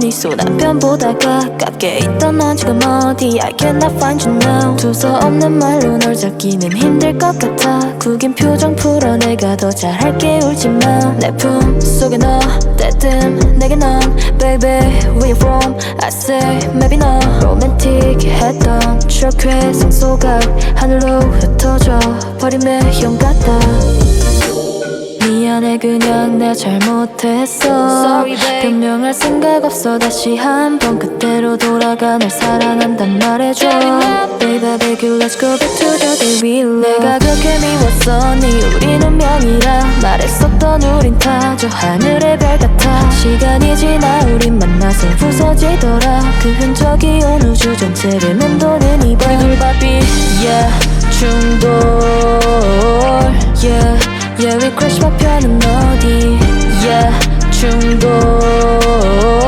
미소 남편보다 가깝게 있던 넌 지금 어디? I cannot find you now. 두서 없는 말로 널 잡기는 힘들 것 같아. 구긴 표정 풀어 내가 더 잘할게. 울지마. 내 품 속에 너 때뜸 내게 넌. Baby where you from? I say maybe 너 로맨틱 했던 추억 회상 속아 하늘로 흩어져. 버린 매형 같다 그냥 내가 잘못했어. 변명할 생각 없어. 다시 한번 그때로 돌아가 널 사랑한단 말해줘. Baby you let's go back to the day we love 내가 그렇게 미웠었니 우린 운명이라 말했었던 우린 다 저 하늘의 별 같아. 시간이 지나 우린 만나서 부서지더라. 그 흔적이 온 우주 전체를 we crash 화편은 어디 Yeah 중돌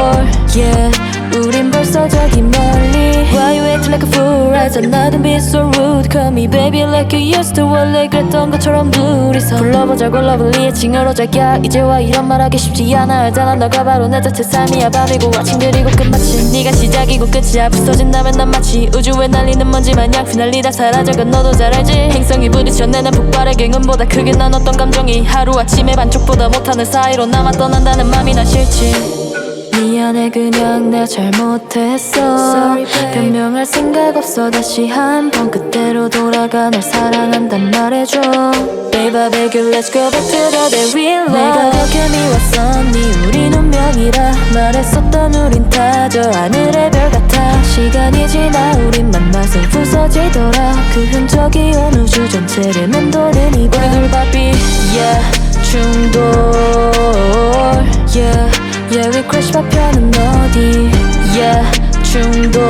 as another be so rude. Call me baby like you used to. 원래 그랬던 것처럼 둘이서 불러보자고 러블리의 칭으로 자기야. 이제와 이런 말하기 쉽지 않아. 알잖아 너가 바로 내 자체 삶이야. 밤이고 아침 그리고 끝마침. 네가 시작이고 끝이야 부서진다면 난 마치 우주에 날리는 먼지 마냥. 휘날리다 사라져간 너도 잘 알지? 행성이 부딪혀 내는 폭발의 갱음보다 크게 나눴던 감정이 하루아침에 반쪽보다 못하는 사이로 남아 떠난다는 맘이 나 싫지 미안해 그냥 내가 잘못했어. Babe. 변명할 생각 없어. 다시 한 번 그때로 돌아가 널 사랑한단 말해줘. Baby beg you let's go back to the day we love 내가 그렇게 미웠었니? 우린 운명이라 말했었던 우린 다 저 하늘의 별 같아. 시간이 지나 우린 만나서 부서지더라. 그 흔적이 온 우주 전체를 맴도는 이밤 제리 크리스 파편은 어디 yeah 중독